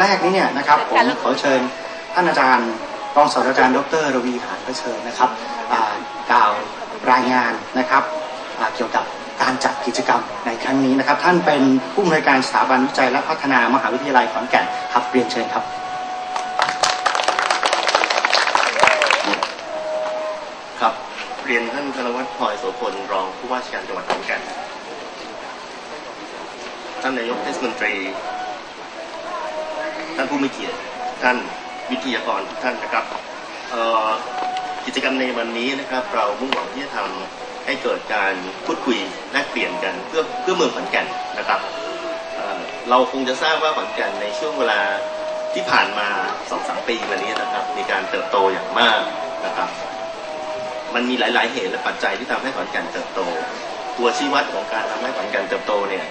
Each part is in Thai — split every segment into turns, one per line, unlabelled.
แรกนี้เนี่ยนะครับผมขอเชิญท่านอาจารย์รองศาสตราจารย์ดรรวีหานประเชิญนะครับอ่ากล่าวรายงานนะครับอ่าเกี่ยวกับการจัดกิจกรรมในครั้งนี้นะครับ ท่านเป็นผู้อำนวยการสถาบันวิจัยและพัฒนามหาวิทยาลัยขอนแก่นครับเรียนเชิญครับ
ครับเรียนท่านธนวัฒน์พลอยโสพลรองผู้ว่าราชการจังหวัดขอนแก่นท่านนายกเทศมนตรี ท่านผู้มีเกียรติท่านวิทยากรทุกท่านนะครับกิจกรรมในวันนี้นะครับ เรามุ่งหวังที่จะทำให้เกิดการพูดคุยแลกเปลี่ยนกันเพื่อเพื่อเมืองขอนแก่นนะครับเเราคงจะทราบว่าขอนแก่นในช่วงเวลาที่ผ่านมาสองสามปีมานี้นะครับ มีการเติบโตอย่างมากนะครับ มันมีหลาย ๆ เหตุและปัจจัยที่ทำให้ขอนแก่นเติบโต ตัวชี้วัดของการทำให้ขอนแก่นเติบโตเนี่ย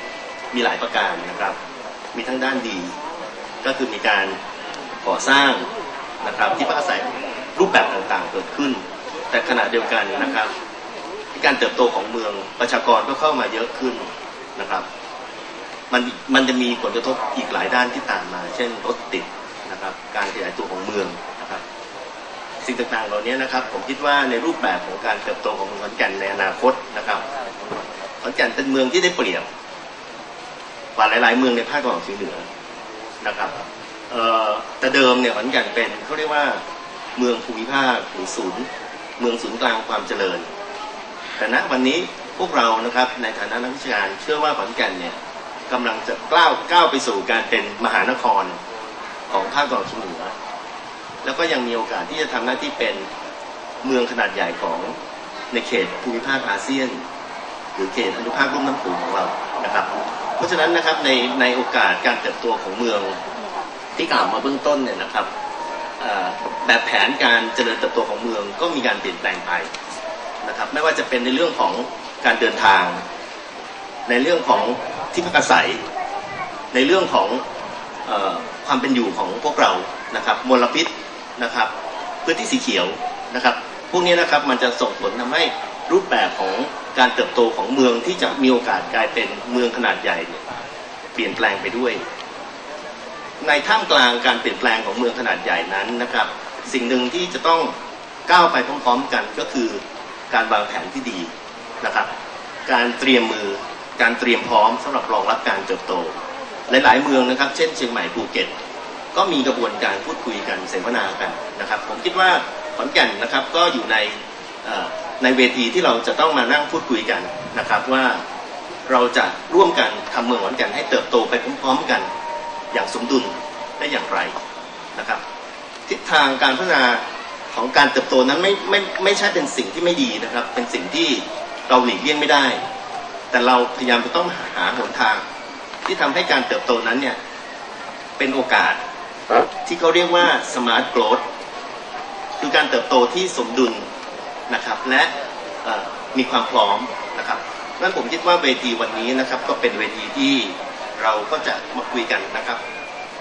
มีหลายประการนะครับ มีทั้งด้านดี ก็คือมีการก่อสร้างนะครับที่พักอาศัยรูปแบบต่างๆเกิดขึ้น แต่ขณะเดียวกันนะครับการเติบโตของเมืองประชากรก็เข้ามาเยอะขึ้นนะครับ มันมันจะมีผลกระทบอีกหลายด้านที่ตามมา เช่นรถติดนะครับ การขยายตัวของเมืองนะครับ สิ่งต่างๆเหล่านี้นะครับ ผมคิดว่าในรูปแบบของการเติบโตของเมืองขอนแก่นในอนาคตนะครับขอนแก่นเป็นเมืองที่ได้เปรียบกว่าหลาย ๆ เมืองในภาคตะวันออกเฉียงเหนือ นะครับแต่เดิมเนี่ยขอนแก่นเป็นเขาเรียกว่าเมืองภูมิภาคหรือศูนย์ เมืองศูนย์กลางความเจริญ แต่ณวันนี้พวกเรานะครับในฐานะนักวิชาการเชื่อว่าขอนแก่นเนี่ยกำลังจะก้าวก้าวไปสู่การเป็นมหานครของภาคตะวันออกเฉียงเหนือแล้วก็ยังมีโอกาสที่จะทำหน้าที่เป็นเมืองขนาดใหญ่ของในเขตภูมิภาคอาเซียน หรือเขตอนุภาคลุ่มน้ำโขงของเรานะครับ เพราะฉะนั้นนะครับในในโอกาสการเติบโตของเมืองที่กล่าวมาเบื้องต้นเนี่ยนะครับแบบแผนการเจริญเติบโตของเมืองก็มีการเปลี่ยนแปลงไปนะครับไม่ว่าจะเป็นในเรื่องของการเดินทาง ในเรื่องของที่พักอาศัย ในเรื่องของอความเป็นอยู่ของพวกเรานะครับมลพิษนะครับพื้นที่สีเขียวนะครับ พวกนี้นะครับมันจะส่งผลทำให้รูปแบบของ การเติบโตของเมืองที่จะมีโอกาสกลายเป็นเมืองขนาดใหญ่เนี่ยเปลี่ยนแปลงไปด้วย ในท่ามกลางการเปลี่ยนแปลงของเมืองขนาดใหญ่นั้นนะครับ สิ่งหนึ่งที่จะต้องก้าวไปพร้อมๆกันก็คือการวางแผนที่ดีนะครับ การเตรียมมือการเตรียมพร้อมสำหรับรองรับการเติบโต หลายๆเมืองนะครับ เช่นเชียงใหม่ภูเก็ตก็มีกระบวนการพูดคุยกันเสวนากันนะครับ ผมคิดว่าขอนแก่นนะครับก็อยู่ใน ในเวทีที่เราจะต้องมานั่งพูดคุยกันนะครับว่าเราจะร่วมกันทำเมืองขอนแก่นให้เติบโตไปพร้อมๆกัน อย่างสมดุลได้อย่างไรนะครับ ทิศทางการพัฒนาของการเติบโตนั้นไม่ไม่ไม่ใช่เป็นสิ่งที่ไม่ดีนะครับ เป็นสิ่งที่เราหลีกเลี่ยงไม่ได้ แต่เราพยายามจะต้องหาหนทาง ที่ทำให้การเติบโตนั้นเนี่ยเป็นโอกาสที่เขาเรียกว่า smart growth คือการเติบโตที่สมดุล นะครับและมีความพร้อมนะครับนั่นผมคิดว่าเวทีวันนี้นะครับก็เป็นเวทีที่เราก็จะมาคุยกันนะครับ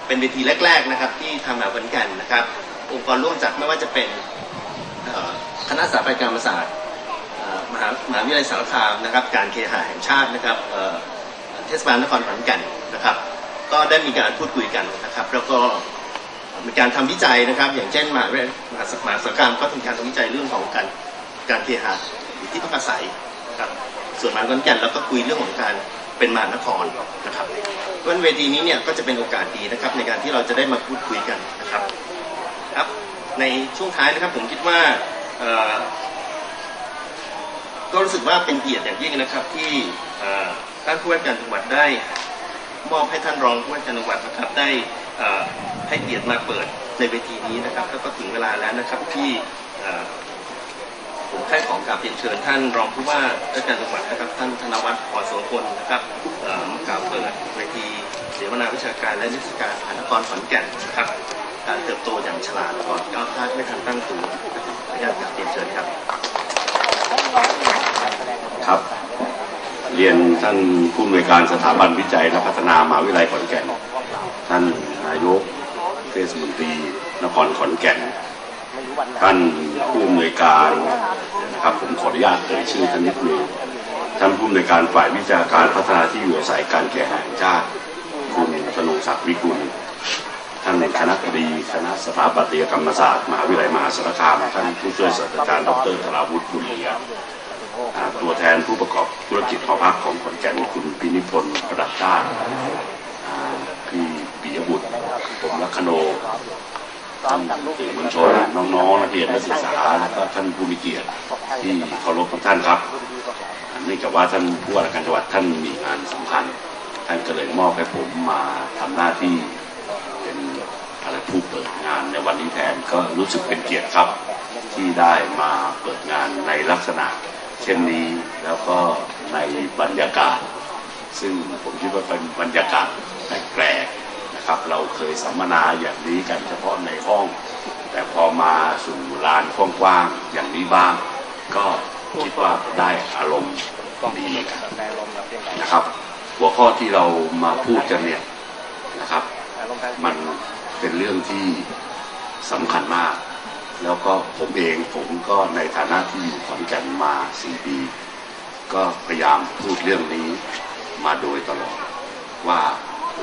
เป็นเวทีแรก ๆนะครับ ที่ทำมาเหมือนกันนะครับ องค์กรร่วมจัดไม่ว่าจะเป็นคณะสถาปัตยกรรมศาสตร์มหามหาวิทยาลัยสารคามนะครับ การเคหะแห่งชาตินะครับเทศบาลนครขอนแก่นนะครับ ก็ได้มีการพูดคุยกันนะครับ แล้วก็มีการทำวิจัยนะครับ อย่างเช่นมหาวิทยาลัยมหาสารคามก็มีการทำวิจัยเรื่องของการ การเคหะที่พักอาศัยครับส่วนมหาขอนแก่นเราก็คุยเรื่องของการเป็นมหานครนะครับเพราะฉะนั้นเวทีนี้เนี่ยก็จะเป็นโอกาสดีนะครับในการที่เราจะได้มาพูดคุยกันนะครับครับในช่วงท้ายนะครับผมคิดว่าเอ่อก็รู้สึกว่าเป็นเกียรติอย่างยิ่งนะครับที่ท่านผู้ว่าการจังหวัดได้ มอบให้ท่านรองผู้ว่าการจังหวัดนะครับได้เอ่อให้เกียรติมาเปิดในเวทีนี้นะครับแล้วก็ถึงเวลาแล้วนะครับที่เอ่อ ผมแค่ของกราบเรียนเชิญท่านรองผู้ว่าราชการจังหวัดนะครับท่านธนวัฒน์พรโสพลนะครับเอ่อมากล่าวเปิดเวทีเสวนาวิชาการและนิทรรศการมหานครขอนแก่นนะครับการเติบโตอย่างฉลาดก่อนก้าวพลาดไม่ทันตั้งตัวนะครับขออนุญาตกราบเรียนเชิญครับ
ครับ เรียนท่านผู้อำนวยการสถาบันวิจัยและพัฒนามหาวิทยาลัยขอนแก่น ท่านนายกเทศมนตรีนครขอนแก่น ท่านผู้อำนวยการ นะครับผมขออนุญาตเอ่ยชื่อท่านนิดนึงท่านผู้อำนวยการฝ่ายวิชาการพัฒนาที่อยู่อาศัยการแข่แห่งชาติคุณธนงศักดิ์วิกุลท่านคณะบดีคณะสถาปัตยกรรมศาสตร์มหาวิทยาลัยมหาสารคามท่านผู้ช่วยศาสตราจารย์ดรธราวุฒิบุญเลียตัวแทนผู้ประกอบธุรกิจหอพักของขอนแก่นคุณพินิพนธ์ประดับชาติพี่ปิยบุตรผมลัคโน ท่านสื่อมวลชนน้องๆนักเรียนนักศึกษาและก็ท่านผู้มีเกียรติที่เคารพทุกท่านครับเนื่องจากว่าท่านผู้ว่าการจังหวัดท่านมีงานสำคัญ ท่านก็เลยมอบให้ผมมาทำหน้าที่เป็นอะไรผู้เปิดงานในวันนี้แทนก็รู้สึกเป็นเกียรติครับ ที่ได้มาเปิดงานในลักษณะ เช่นนี้แล้วก็ในบรรยากาศ ซึ่งผมคิดว่าเป็นบรรยากาศแปลกๆ นะครับ เราเคยสัมมนาอย่างนี้กันเฉพาะในห้อง แต่พอมาสู่ลานกว้างๆอย่างนี้บ้าง ก็คิดว่าได้อารมณ์ดีนะครับ หัวข้อที่เรามาพูดกันเนี่ยนะครับ มันเป็นเรื่องที่สำคัญมาก แล้วก็ผมเองผมก็ในฐานะที่อยู่ขอนแก่นมาสี่ปีก็พยายามพูดเรื่องนี้มาโดยตลอดว่า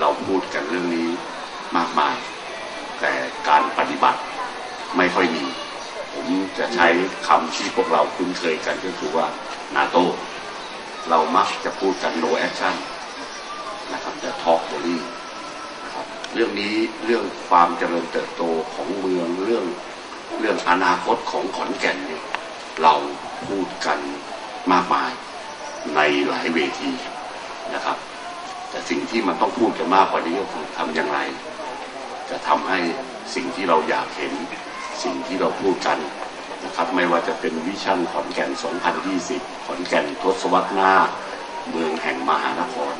เราพูดกันเรื่องนี้มากมาย แต่การปฏิบัติไม่ค่อยมี ผมจะใช้คำที่พวกเราคุ้นเคยกันก็คือว่านาโตเรามักจะพูดกัน no action นะครับแต่ talk only นะครับเรื่องนี้เรื่องความเจริญเติบโตของเมืองเรื่องเรื่องอนาคตของขอนแก่นเนี่ยเราพูดกันมากมายในหลายเวทีนะครับ แต่สิ่งที่มันต้องพูดกันมากกว่านี้ก็คือทำอย่างไร จะทำให้สิ่งที่เราอยากเห็น สิ่งที่เราพูดกันนะครับไม่ว่าจะเป็นวิชั่นขอนแก่น 2020 ขอนแก่นทศวรรษหน้า เมืองแห่งมหานคร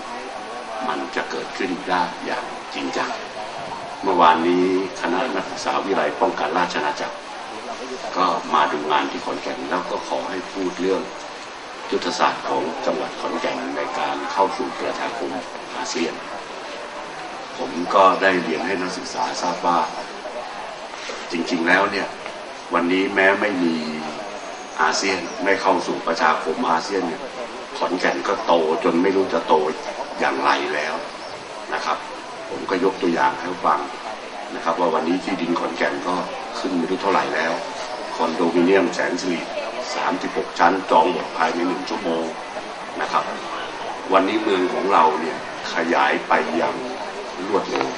มันจะเกิดขึ้นได้อย่างจริงจังเมื่อวานนี้คณะนักศึกษาวิไลยป้องกันราชอาณาจักร ก็มาดูงานที่ขอนแก่นแล้วก็ขอให้พูดเรื่อง ยุทธศาสตร์ของจังหวัดขอนแก่นในการเข้าสู่ประชาคมอาเซียน ผมก็ได้เรียนให้นักศึกษาทราบว่า จริงๆแล้วเนี่ยวันนี้แม้ไม่มีอาเซียนไม่เข้าสู่ประชาคมอาเซียนเนี่ยขอนแก่นก็โตจนไม่รู้จะโตอย่างไรแล้วนะครับ ผมก็ยกตัวอย่างให้ฟังนะครับ ว่าวันนี้ที่ดินขอนแก่นก็ขึ้นไม่รู้เท่าไหร่แล้ว คอนโดมิเนียมแสนสิริ 36 ชั้นจองหมดภายในหนึ่งชั่วโมงนะครับ วันนี้เมืองของเราเนี่ยขยายไปอย่างรวดเร็ว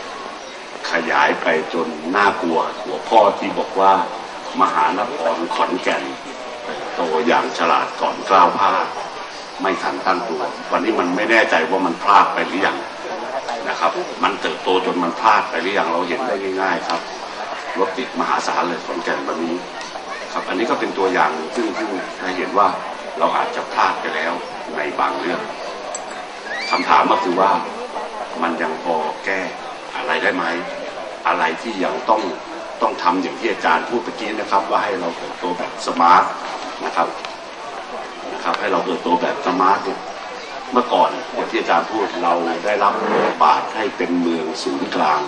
ขยายไปจนน่ากลัวหัวข้อที่บอกว่ามหานครขอนแก่นโตอย่างฉลาดก่อนกล้าวพลาดไม่ทันตั้งตัว วันนี้มันไม่แน่ใจว่ามันพลาดไปหรือยังนะครับ มันเติบโตจนมันพลาดไปหรือยังเราเห็นได้ง่าย ๆ ครับรถติดมหาศาลเลยขอนแก่นวันนี้ ครับ อันนี้ก็เป็นตัวอย่างซึ่งซึ่งให้เห็นว่าเราอาจจะพลาดไปแล้วในบางเรื่องคำถามก็คือว่ามันยังพอแก้อะไรได้ไหม อะไรที่ยังต้องต้องทำอย่างที่อาจารย์พูดเมื่อกี้นะครับ ว่าให้เราเติบโตแบบสมาร์ทนะครับนะครับ ให้เราเติบโตแบบสมาร์ทเนี่ยเมื่อก่อนอย่างที่อาจารย์พูดเราได้รับบทบาทให้เป็นเมืองศูนย์กลาง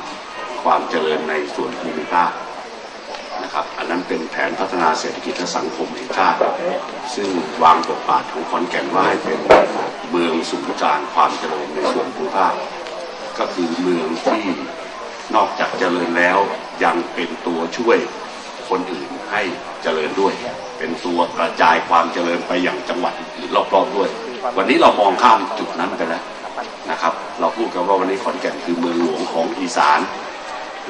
ความเจริญในส่วนภูมิภาค นะครับ อันนั้นเป็นแผนพัฒนาเศรษฐกิจและสังคมแห่งชาติ ซึ่งวางบทบาทของขอนแก่นว่าให้เป็นเมืองศูนย์กลางความเจริญในส่วนภูมิภาค ก็คือเมืองที่นอกจากเจริญแล้วยังเป็นตัวช่วยคนอื่นให้เจริญด้วย เป็นตัวกระจายความเจริญไปอย่างจังหวัดอื่นรอบๆด้วย วันนี้เรามองข้ามจุดนั้นไปแล้วนะครับ เราพูดกันว่าวันนี้ขอนแก่นคือเมืองหลวงของอีสาน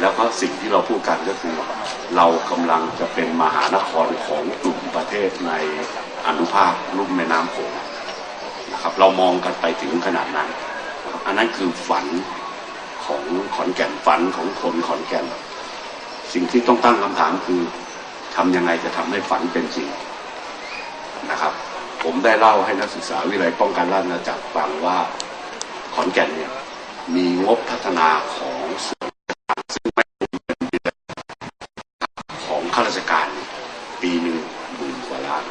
แล้วก็สิ่งที่เราพูดกันก็คือ เรากำลังจะเป็นมหานครของกลุ่มประเทศในอนุภาคลุ่มแม่น้ำโขงนะครับเรามองกันไปถึงขนาดนั้น อันนั้นคือฝันของขอนแก่นฝันของคนขอนแก่น สิ่งที่ต้องตั้งคำถามคือทำยังไงจะทำให้ฝันเป็นจริงนะครับ ผมได้เล่าให้นักศึกษาวิทยาลัยป้องกันราชอาณาจักรฟังว่าขอนแก่นเนี่ยมีงบพัฒนาของ ซึ่งไม่รวมเงินเดือนของข้าราชการปีหนึ่งหมื่นกว่าล้าน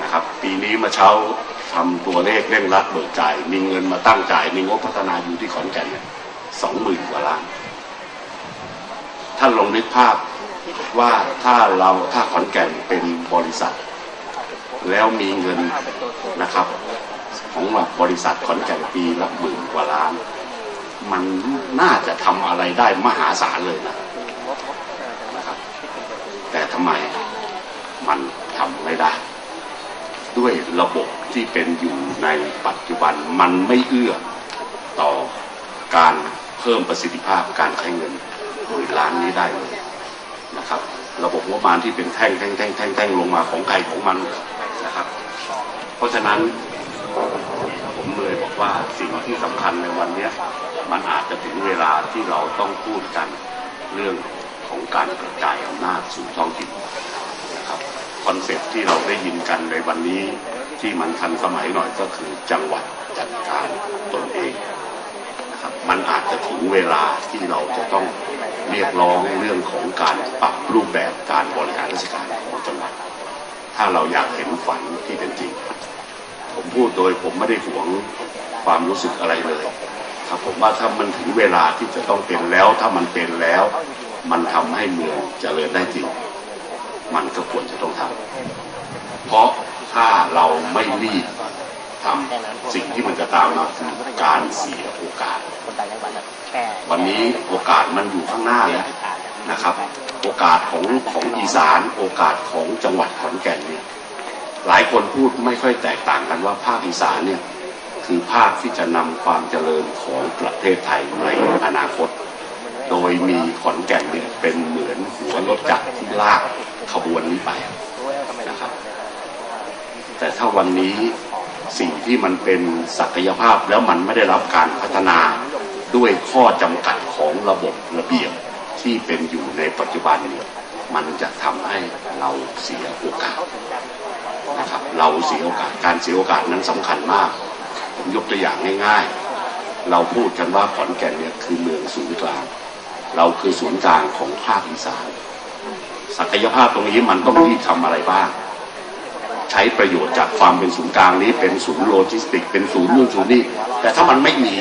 นะครับปีนี้มาเช้าทำตัวเลขเร่งรัดเบิกจ่าย มีเงินมาตั้งจ่าย มีงบพัฒนาอยู่ที่ขอนแก่นสองหมื่นกว่าล้าน ท่านลองนึกภาพว่าถ้าเราถ้าขอนแก่นเป็นบริษัท แล้วมีเงินนะครับ ของบริษัทขอนแก่นปีละหมื่นกว่าล้าน มันน่าจะทำอะไรได้มหาศาลเลยนะนะครับ แต่ทำไมมันทำไม่ได้ ด้วยระบบที่เป็นอยู่ในปัจจุบันมันไม่เอื้อต่อการเพิ่มประสิทธิภาพการใช้เงินหมื่นล้านนี้ได้เลยนะครับ ระบบงบประมาณที่เป็นแท่งแท่งแท่งแท่งแท่งลงมาของใครของมันนะครับ เพราะฉะนั้น ว่าสิ่งที่สำคัญในวันเนี้ยมันอาจจะถึงเวลาที่เราต้องพูดกันเรื่องของการกระจายอำนาจสู่ท้องถิ่นนะครับคอนเซ็ปที่เราได้ยินกันในวันนี้ที่มันทันสมัยหน่อยก็คือจังหวัดจัดการตนเองนะครับมันอาจจะถึงเวลาที่เราจะต้องเรียกร้องเรื่องของการปรับรูปแบบการบริหารราชการของจังหวัด ถ้าเราอยากเห็นฝันที่เป็นจริง ผมพูดโดยผมไม่ได้หวงความรู้สึกอะไรเลย ครับผมว่าถ้ามันถึงเวลาที่จะต้องเป็นแล้ว ถ้ามันเป็นแล้ว มันทำให้เมืองเจริญได้จริง มันก็ควรจะต้องทำเพราะถ้าเราไม่รีบทำสิ่งที่มันจะตามมาคือการเสียโอกาส
วั
นนี้โอกาสมันอยู่ข้างหน้าแล้วนะครับ โอกาสของของอีสาน โอกาสของจังหวัดขอนแก่นเนี่ย หลายคนพูดไม่ค่อยแตกต่างกันว่าภาคอีสานเนี่ยคือภาคที่จะนำความเจริญของประเทศไทยในอนาคต โดยมีขอนแก่นเนี่ยเป็นเหมือนหัวรถจักรที่ลากขบวนนี้ไปนะครับ แต่ถ้าวันนี้สิ่งที่มันเป็นศักยภาพแล้วมันไม่ได้รับการพัฒนาด้วยข้อจำกัดของระบบระเบียบที่เป็นอยู่ในปัจจุบันเนี่ยมันจะทำให้เราเสียโอกาส นะครับเราเสียโอกาสการเสียโอกาสนั้นสำคัญมาก ผมยกตัวอย่างง่ายๆ เราพูดกันว่าขอนแก่นเนี่ยคือเมืองศูนย์กลาง เราคือศูนย์กลางของภาคอีสานศักยภาพตรงนี้มันต้องรีบทำอะไรบ้าง ใช้ประโยชน์จากความเป็นศูนย์กลางนี้เป็นศูนย์โลจิสติก เป็นศูนย์นู่นศูนย์นี่แต่ถ้ามันไม่มี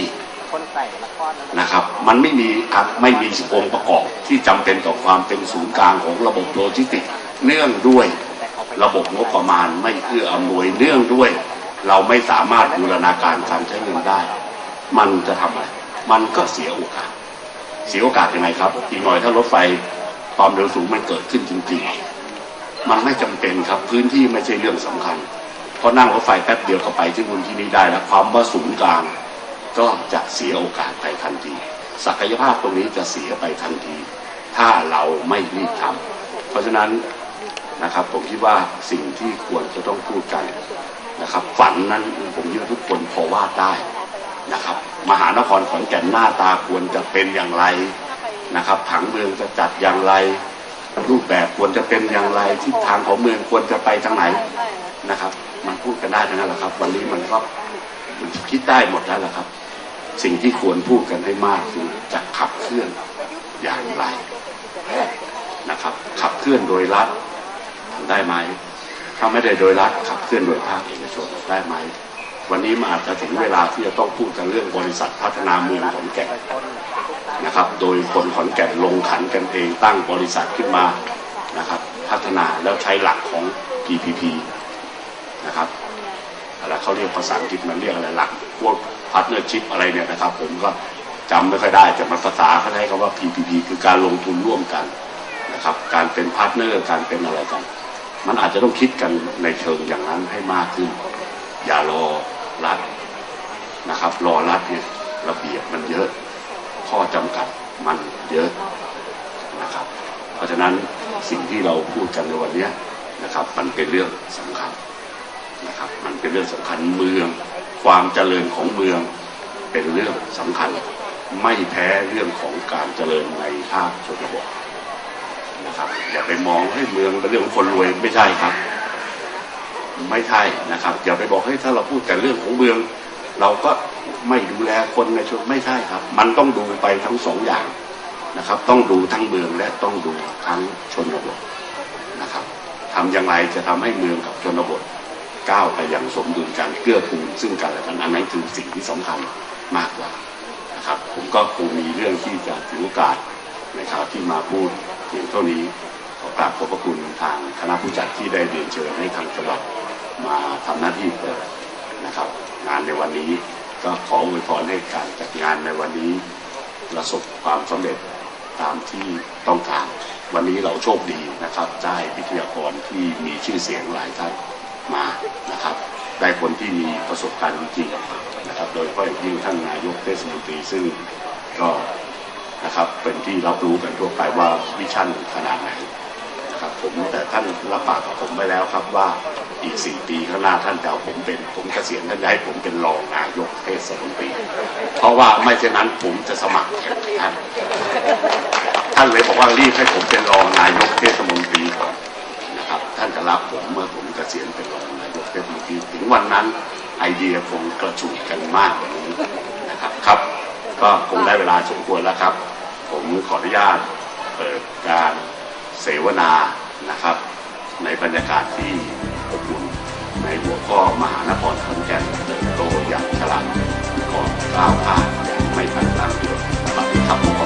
นะครั
บ มันไม่มีอะไม่มีองค์ประกอบที่จำเป็นต่อความเป็นศูนย์กลางของระบบโลจิสติกเนื่องด้วย ระบบงบประมาณไม่เอื้ออำนวยเนื่องด้วย เราไม่สามารถบูรณาการการใช้เงินได้ มันจะทำอะไร มันก็เสียโอกาส เสียโอกาสยังไงครับ อีกหน่อยถ้ารถไฟความเร็วสูงมันเกิดขึ้นจริงๆ มันไม่จำเป็นครับพื้นที่ไม่ใช่เรื่องสำคัญเพราะนั่งรถไฟแป๊บเดียวก็ไปที่นู่นที่นี่ได้แล้วความว่าศูนย์กลางก็จะเสียโอกาสไปทันที ศักยภาพตรงนี้จะเสียไปทันที ถ้าเราไม่รีบทำเพราะฉะนั้น นะครับ ผมคิดว่าสิ่งที่ควรจะต้องพูดกันนะครับ ฝันนั้นผมคิดว่าทุกคนพอวาดได้นะครับ มหานครขอนแก่นหน้าตาควรจะเป็นอย่างไรนะครับ ผังเมืองจะจัดอย่างไร รูปแบบควรจะเป็นอย่างไรทิศทางของเมืองควรจะไปทางไหนนะครับ มันพูดกันได้ทั้งนั้นแหละครับ วันนี้มันก็มันคิดได้หมดแล้วละครับ สิ่งที่ควรพูดกันให้มากคือจะขับเคลื่อนอย่างไรนะครับ ขับเคลื่อนโดยรัฐ ได้ไหมถ้าไม่ได้โดยรัฐขับเคลื่อนโดยภาคเอกชนได้ไหม วันนี้มันอาจจะถึงเวลาที่จะต้องพูดกันเรื่องบริษัทพัฒนาเมืองขอนแก่นนะครับ โดยคนขอนแก่นลงขันกันเองตั้งบริษัทขึ้นมานะครับ พัฒนาแล้วใช้หลักของ PPP นะครับอะไรเขาเรียกภาษาอังกฤษมันเรียกอะไรหลักพวกพาร์ทเนอร์ชิพอะไรเนี่ยนะครับ ผมก็จำไม่ค่อยได้แต่มันภาษาเขาใช้คำว่า PPP คือการลงทุนร่วมกันนะครับ การเป็นพาร์ทเนอร์การเป็นอะไรกัน มันอาจจะต้องคิดกันในเชิงอย่างนั้นให้มากขึ้น อย่ารอรัฐนะครับ รอรัฐเนี่ยระเบียบมันเยอะ ข้อจำกัดมันเยอะนะครับ เพราะฉะนั้นสิ่งที่เราพูดกันในวันนี้นะครับ มันเป็นเรื่องสำคัญนะครับ มันเป็นเรื่องสำคัญเมือง ความเจริญของเมืองเป็นเรื่องสำคัญ ไม่แพ้เรื่องของการเจริญในภาคชนบท นะครับอย่าไปมองให้เมืองเป็นเรื่องของคนรวยไม่ใช่ครับ ไม่ใช่นะครับ อย่าไปบอกให้ถ้าเราพูดแต่เรื่องของเมือง เราก็ไม่ดูแลคนในชนไม่ใช่ครับ มันต้องดูไปทั้งสองอย่างนะครับ ต้องดูทั้งเมืองและต้องดูทั้งชนบทนะครับทำอย่างไรจะทำให้เมืองกับชนบทก้าวไปอย่างสมดุลกันเกื้อกูลซึ่งกันและกันอันนั้นคือสิ่งที่สำคัญมากกว่านะครับ ผมก็คงมีเรื่องที่จะถือโอกาสนะครับที่มาพูด เพียงเท่านี้ขอกราบขอบพระคุณทางคณะผู้จัดที่ได้เรียนเชิญให้ทางจังหวัดมาทำหน้าที่เปิดนะครับ งานในวันนี้ก็ขออวยพรให้การจัดงานในวันนี้ ประสบความสำเร็จตามที่ต้องการ วันนี้เราโชคดีนะครับได้วิทยากรที่มีชื่อเสียงหลายท่านมานะครับ ได้คนที่มีประสบการณ์จริงๆนะครับ โดยเฉพาะอย่างยิ่งท่านนายกเทศมนตรีซึ่งก็ นะครับ เป็นที่รับรู้กันทั่วไปว่าวิชั่นขนาดไหนนะครับผมแต่ท่านรับปากกับผมไว้แล้วครับว่าอีกสี่ปีข้างหน้าท่านจะเอาผมเป็นผมเกษียณท่านจะให้ผมเป็นรองนายกเทศมนตรีเพราะว่าไม่เช่นนั้นผมจะสมัครแข่งท่านท่านเลยบอกว่ารีบให้ผมเป็นรองนายกเทศมนตรีก่อนนะครับ ท่านจะรับผมเมื่อผมเกษียณเป็นรองนายกเทศมนตรีถึงวันนั้นไอเดียคงกระจุกกันมากกว่านี้นะครับครับ ก็คงได้เวลาสมควรแล้วครับ ผมขออนุญาตเปิดการเสวนานะครับ ในบรรยากาศที่อบอุ่นในหัวข้อมหานครขอนแก่นเติบโตอย่างฉลาดก่อนก้าวข้ามอย่างไม่ทันตั้งตัวสวัสดีครับ